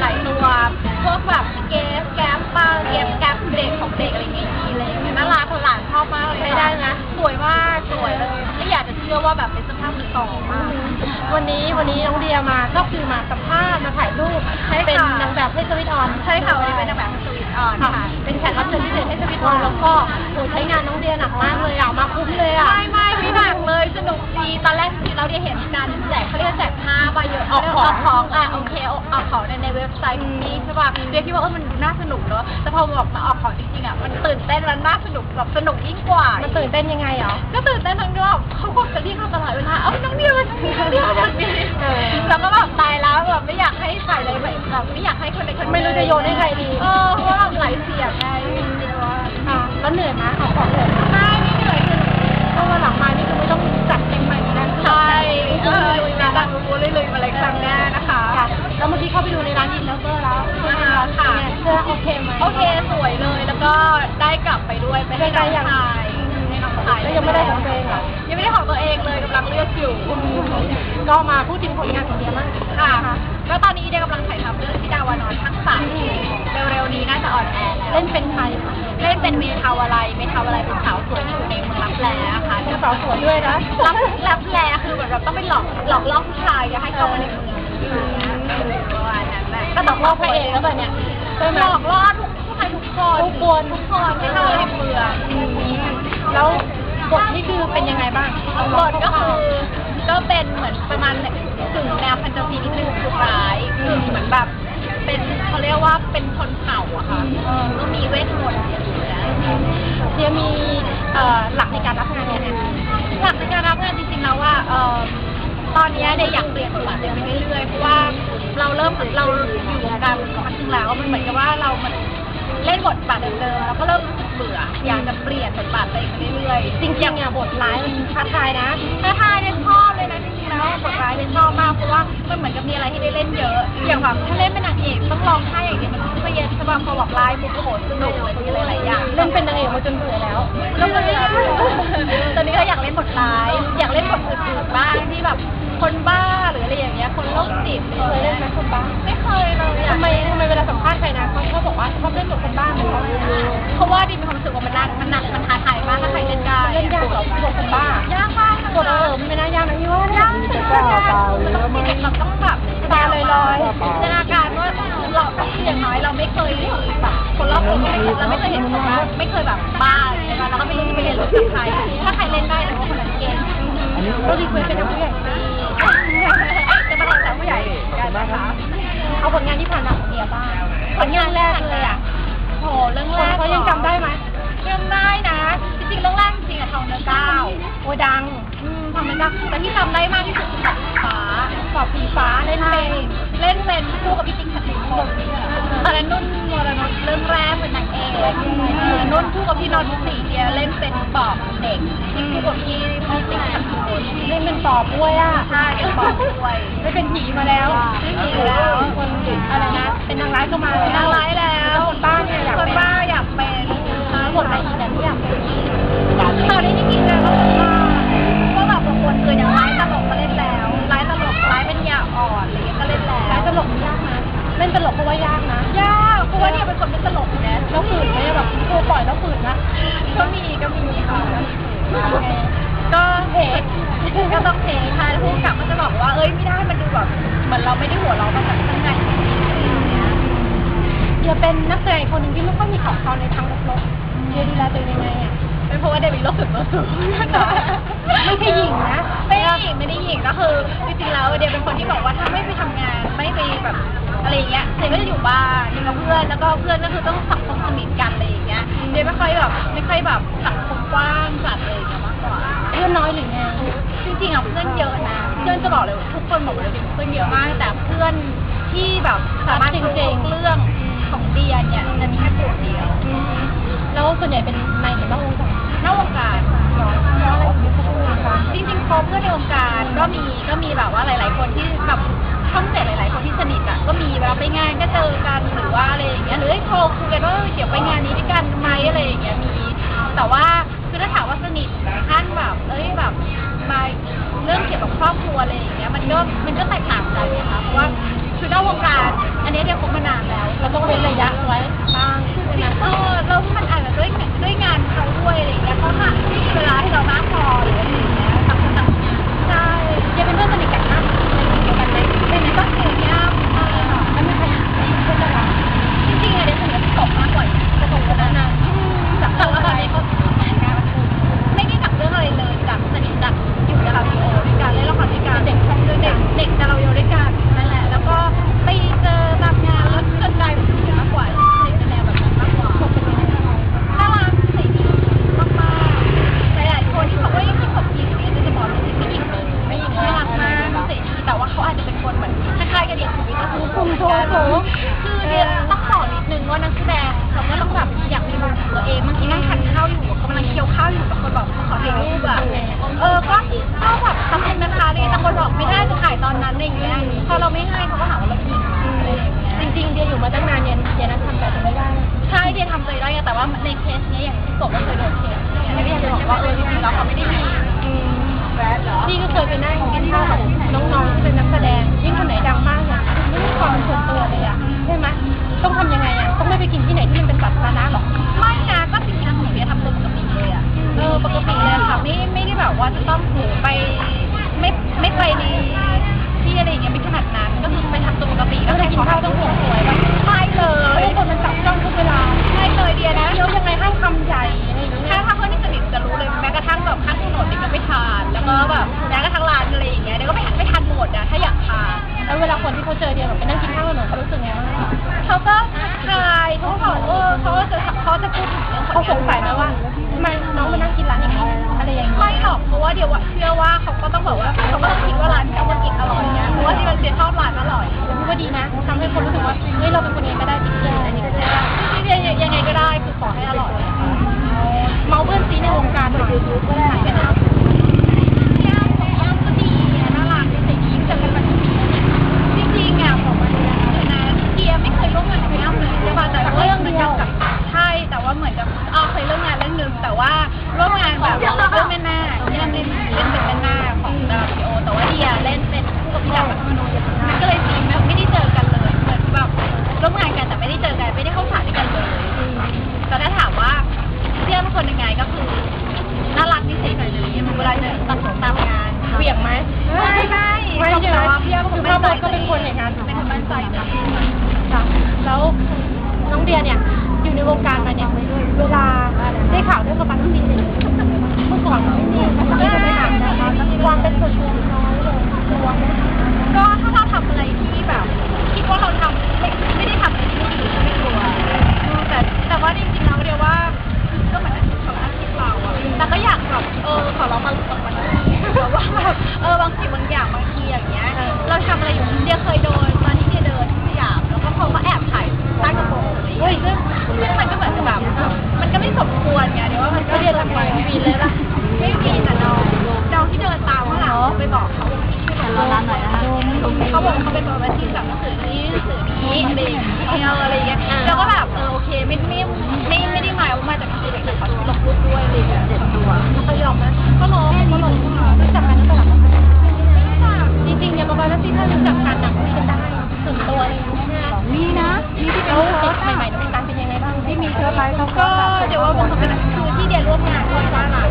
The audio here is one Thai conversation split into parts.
หลายตัว พวกแบบเกฟแก๊ปลาเกฟแก๊ปเด็กของเด็กอะไรเงี้ยยีอเงี้ยน่ารักหลานชอบมากใช้ได้นะ สวยมากสวยเลยไม่อยากจะเชื่อว่าแบบเป็นสภาพมือสองมาก วันนี้วันนี้น้องเดียมาก็คือมาสัมภาษณ์มาถ่ายรูปให้เป็นนางแบบให้สวิตออน ใช่ค่ะวันนี้เป็นนางแบบให้สวิต ออนค่ะค่ะ เป็นแขกรับเชิญพิเศษให้สวิตออนแล้วก็โหใช้งานน้องเดียหนักมากเลยอะมาคุ้มเลยอะ ไม่ไม่ไม่หนักเลยสนุกดีตอนแรกที่เราได้เห็นการแจกเขาเรียกว่าแจกผ้าใบเยอะออกของเาของอะโอเคเอาเอาของในในเว็บไซต์นี้ใช่ป่ะเดียคิดว่าเออมันดูน่าสนุกเนอะแต่พอบอกมาออกของจริงๆอะมัน ตื่นเต้นมันน่าสนุกแบบสนุกยิ่งกว่ามันตื่นเต้นยังไงเหรอ ก็ตื่นเต้นทั้งที่แบบเขาก็จะเรียกเราตลอดเวลา เอ้าน้องเดียมาทางนี้น้องเดียมาทางนี้เออแล้วก็แบบตายแล้วแบบไม่อยากให้ใครเลยแบบไม่อยากให้คนใดคนหนึ่งไม่รู้จะโยนให้ใครดี เออเพราะว่าแบบหลายเสียงไงเดียวว่าค่ะแล้วเหนื่อยไหมออกของเหนื่อยไหมไม่ไม่เหนื่อยคือเพราะว่าหลังมานี่คือไม่ต้องจัดเพลงใหม่นะใช่ ไปด้วยไปให้น้องชายให้น้องชายแล้วยังไม่ได้ของตัวเองเหรอยังไม่ได้ของตัวเองเลยกำลังเลือกอยู่ ก็มาพูดถึงผลงานของเดียบ้างค่ะ ก็ตอนนี้เดียกำลังถ่ายทำเรื่องที่ดาวานอนทั้งสามเร็วๆนี้น่าจะออนแอร์แล้วเล่นเป็นใครคะเล่นเป็นเมทาวอะไรเมทาวอะไรเป็นสาวสวยที่อยู่ในเมืองรับแลค่ะเป็นสาวสวยด้วยนะรับรับแลคือเหมือนแบบต้องไปหลอกหลอกล่อผู้ชายจะให้เข้ามาในเมืองประมาณนั้นแหละก็ตอกรอบพระเอกแล้วแบบเนี้ยใช่ไหมหลอกล่อทุกผู้ชาย ทุกคนทุกคนทุกคนให้เข้ามาในเมืองแล้วบทนี่คือเป็นยังไงบ้างบทก็คือก็เป็นเหมือนประมาณถึงแนวแฟนตาซีนิดนึงสุดร้ายคือเหมือนแบบ เป็นเขาเรียกว่าเป็นชนเผ่าอะค่ะก็มีเวทมนต์อยู่แล้วเดียมีเอ่อหลักในการรับงานยังไงหลักในการรับงานจริงๆแล้วว่าเอ่อตอนเนี้ยเดยอยากเปลี่ยนบทบาทเดยไปเรื่อยๆเพราะว่าเราเริ่มเราอยู่วงการมาสักพักหนึงแล้วมันเหมือนกับว่าเรามัน เล่นบทบาทเดิมๆแล้วก็เริ่มรู้สึกเบื่ออยากจะเปลี่ยนบทบาทตัวเองไปเรื่อยๆจริงๆอะบทร้ายมันท้าทายนะท้าทายเนี่ยชอบเลยนะจริงๆแล้วบทร้ายเนี่ยชอบมากเพราะว่ามันเหมือนกับมีอะไรให้ได้เล่นเยอะอย่างแบบถ้าเล่นเป็นนางเอกต้องร้องไห้อย่างเดียวมันเครียดใช่ป่ะพอบอกร้ายปุ๊บโอ้โหสนุกเลยมีหลายๆอย่างเล่นเป็นนางเอกมาจนเบื่อแล้วแล้วตอนนี้ตอนากมากมันต้องเด็กเราต้องแบบตาลอยๆจินตนาการว่าเราอย่างน้อยเราไม่เคยแบบคนรอบตัวไม่เคยเราไม่เคยเห็นคนบ้าไม่เคยแบบบ้าใช่ไหมเราก็ไม่รู้จะไปเรียนรู้กับใครถ้าใครเล่นได้แต่ว่าคนนั้นเก่งก็รีเควสเป็นนักผู้ใหญ่จะมาทำจากผู้ใหญ่กันนะคะเอาผลงานที่ผ่านมาของเดียบ้างผลงานแรกเลยอะโหเรื่องคแรนกเขายังจำได้ไหมจำได้นะ จริงๆเรื่องแรกจริงๆอะทองเนื้อก้าวโอ้ดัง อืมทองเนื้อก้าวแต่ที่จำได้มากที่สุดคือแบบฟ้าสอบผีฟ้าเล่นเป็นเล่นเป็นคู่กับพี่ติ๊กขันติพงศ์ตอนนั้นนุ่นวรนุชเรื่องแรกเป็นนางเอกเออนุ่นคู่กับพี่นนท์ศรีเดียเล่นเป็นปอบเด็กที่คู่กับพี่พี่ติ๊กขันติพงศ์เล่นเป็นปอบด้วยอะใช่เป็นปอบด้วยไม่เป็นผีมาแล้วไม่มีแล้วคนอะไรนะเป็นนางร้ายก็มาเป็นนางร้ายแล้วคนบ้าเนี่ยอยากคเป็นนบ้าอยากเป็นบทอะไรอีกแบบที่อยากเป็นตอนนี้จริงๆแล้วก็ คือว่าก็แบบบางคนคืออย่างร้ายตลกก็เล่นแล้วร้ายตลกร้ายเป็นยาอ่อนอะไรเงี้ยก็เล่นแล้วร้ายตลกมันยากนะเล่นตลกเพราะว่ายากนะ ยากเพราะว่าเนี่ยเป็นคนไม่ตลกนะแล้วฝืนไหมแบบกลัวปล่อยแล้วฝืนนะก็มีก็มีค่ะก็เทคก็ต้องเทคค่ะแล้วผู้กำกับก็จะบอกว่าเอ้ยไม่ได้มันดูแบบเหมือนเราไม่ได้หัวเราะแบบข้างในเดียเป็นนักแสดงคนหนึ่งที่ไม่ค่อยมีของเขาในทางลบๆเดียดูแลตัวเองยังไงอะเป็นเพราะว่าเดวิดโรคส่วนตัวสูง ไม่ใช่หญิงนะ ไม่ได้หญิงไม่ได้หญิงก็คือจริงๆแล้วเดียเป็นคนที่บอกว่าถ้าไม่ไปทำงานไม่ไปแบบอะไรอย่างเงี้ยเดียก็จะอยู่บ้านอยู่กับเพื่อนแล้วก็เพื่อนก็คือต้องสังคมสนิทกันอะไรอย่างเงี้ยเดียไม่ค่อยแบบไม่ค่อยแบบสังคมกว้างจัดเลยางเงี้ยมากกว่าเพื่อนน้อยหรือไง จริงๆอะเพื่อนเยอะนะเพื่อนจะบอกเลยว่าทุกคนบอกเลยว่าเพื่อนเยอะมากแต่เพื่อนที่แบบสามารถรู้ทุกเรื่องของเดียเนี่ยจะมีแค่กลุ่มเดียว แล้วส่วนใหญ่เป็น เพื่อนในวงการก็มีก็มีแบบว่าหลาย ๆ คนที่แบบช่องเจ็ดหลาย ๆ คนที่สนิทอะก็มีเวลาไปงานก็เจอกันหรือว่าอะไรอย่างเงี้ยหรือให้โทรคุยกันว่าเออเดี๋ยวไปงานนี้ด้วยกันไหมอะไรอย่างเงี้ยมี แต่ว่าคือถ้าถามว่าสนิทถึงขั้นแบบเอ้ยแบบมาเรื่องเกี่ยวกับครอบครัวอะไรอย่างเงี้ยมันก็มันก็แตกต่างกันนะคะเพราะว่าคือนอกวงการอันนี้เดียวคบมานานแล้วเราต้องเว้นระยะไว้บ้างใช่ไหมเออแล้วมันอาจจะด้วยด้วยงานเขาด้วยอะไรอย่างเงี้ยเขาหาเวลาให้เรามากพอหรือ ¿Qué ปกติเลยค่ะ ไม่ไม่ได้แบบว่าจะต้องโหไปไม่ไม่ไปในที่อะไรอย่างเงี้ยไม่ขนาดนั้น ก็คือไปทำตัวปกติแล้วเวลากินข้าวต้องห่วงสวยป่ะไม่เลเฮ้ยยคนมันจับจ้องทุกเวลาไม่เลยเดียนะเดี๋ยวยังไงให้คำใหญ่อะไรอย่างเงี้ถ้ายถ้าเพื่อนที่สนิทจะรู้เลยแม้กระทั่งแบบข้างถนนเด็กก็ไม่ทาน แล้วก็แบบแม้กระทั่งร้านอะไรอย่างเงี้ยเด็กก็ไม่ไม่ทานหมดอะถ้าอยากทานแล้วเวลาคนที่เขาเจอเดียแบบไปนั่งกินข้าวกับหนูเขารู้สึกไงบ้างเขาก็ทักทายเขาก็บอกเออเขาก็จะเขาจะพูดถึงเรื่องเขาสงสัยไหมว่าทำไมน้องมานั่งกินร้านอย่างนี้อะไรอย่างเงี้ยไม่หรอกเพราะว่าเดี๋ยวอะเชื่อว่าเขาก็ต้องบอกว่าเขาก็ต้องคิดว่าร้านเขาว่ากินอร่อยเงี้ยเพราะว่าที่มันเสียชอบร้านอร่อยพี่ว่าดีนะทำให้คนรู้สึกว่าเฮ้ยเราเป็นคนเองก็ได้จริงๆอันนี้ก็ใช่ที่เรียนยังไงก็ได้คือขอให้อร่อย ยเล่นเป็นคู่กับพี่ดาวกับพี่มโนมันก็เลยฟีลไม่ได้เจอกันเลยเหมือนแบบร่วมงานกันแต่ไม่ได้เจอกันไม่ได้เข้าฉากด้วยกันเลยแต่ถ้าถามว่าเพื่อนเป็นคนยังไงก็คือน่ารักนิสัยดีเวลาเจอตามตามงานเบี่ยงไหมไม่ไม่ไม่เพี่อนคือพ่อโบก็เป็นคนอย่างนั้นเป็นคนมั่นใจค่ะแล้วน้องเดียเนี่ยอยู่ในวงการมาเนี่ยเวลาได้ข่าวเรื่องกระปันซีเนี่เมื่อก่อนไม่มีไม่ได้ถามนะคะความเป็นส่วนตัว ตัวก็ถ้าเราทำอะไรที่แบบคิดว่าเราทำไม่ไม่ได้ทำอะไรที่ไม่ดีก็ไม่กลัวแต่แต่ว่าจริงๆแล้วเรียกว่าก็เหมือนอาชีพของอาชีพเราอะแต่ก็อยากแบบเออขอร้องมาลงมาหน่อย อะไรอย่างเงี้ยอะไรอย่างเงี้ยแล้วก็แบบเออโอเคไม่ไม่ไม่ไม่ได้หมายว่ามาจากสื่อแต่ขอลงรูปด้วยอะไรอย่างเงี้ยเจ็บตัวเขายอมไหมก็ลงก็ลงรู้จักกันตั้งแต่หลังจริงๆเนี่ยประมาณนั้นที่ถ้ารู้จักกันนะคุยกันได้ส่วนตัวเลยนะมีนะมีที่เป็นแล้วเชื้เด็อกใหม่ๆในวงการเป็นยังไงบ้างที่มีเชื้อไปเขาก็เดี๋ยวว่ามันเป็นคือที่เดียร่วมงานด้วยว่าหลา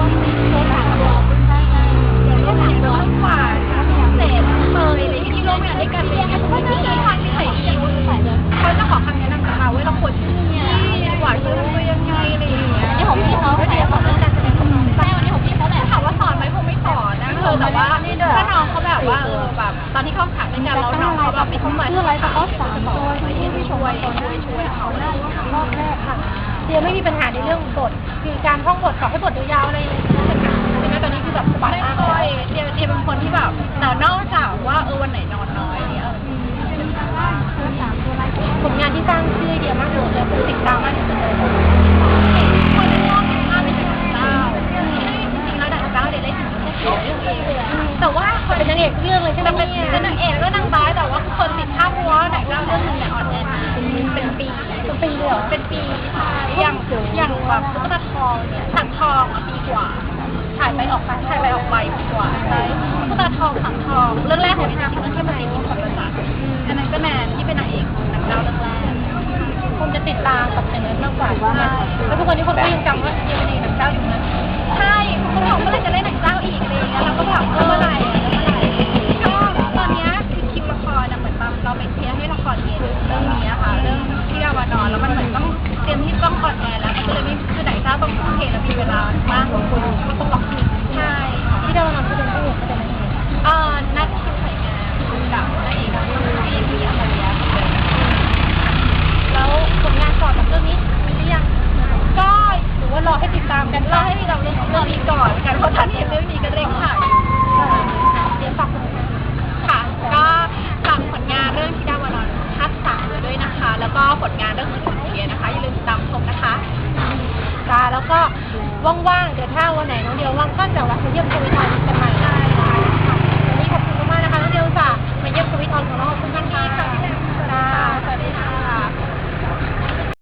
เดียไม่มีปัญหาในเรื่องบทคือการท่องบทขอให้บทยาวๆอะไรเลยใช่ไหมตอนนี้คือแบบสบายไม่มากค่อยเลยเดียวเดียวเป็นคนที่แบบแต่นอกจากว่าเออวันไหนนอนน้อยเนี่ยผลงานที่สร้างชื่อเดียมากเลยคนติดตามมากที่สุดเลย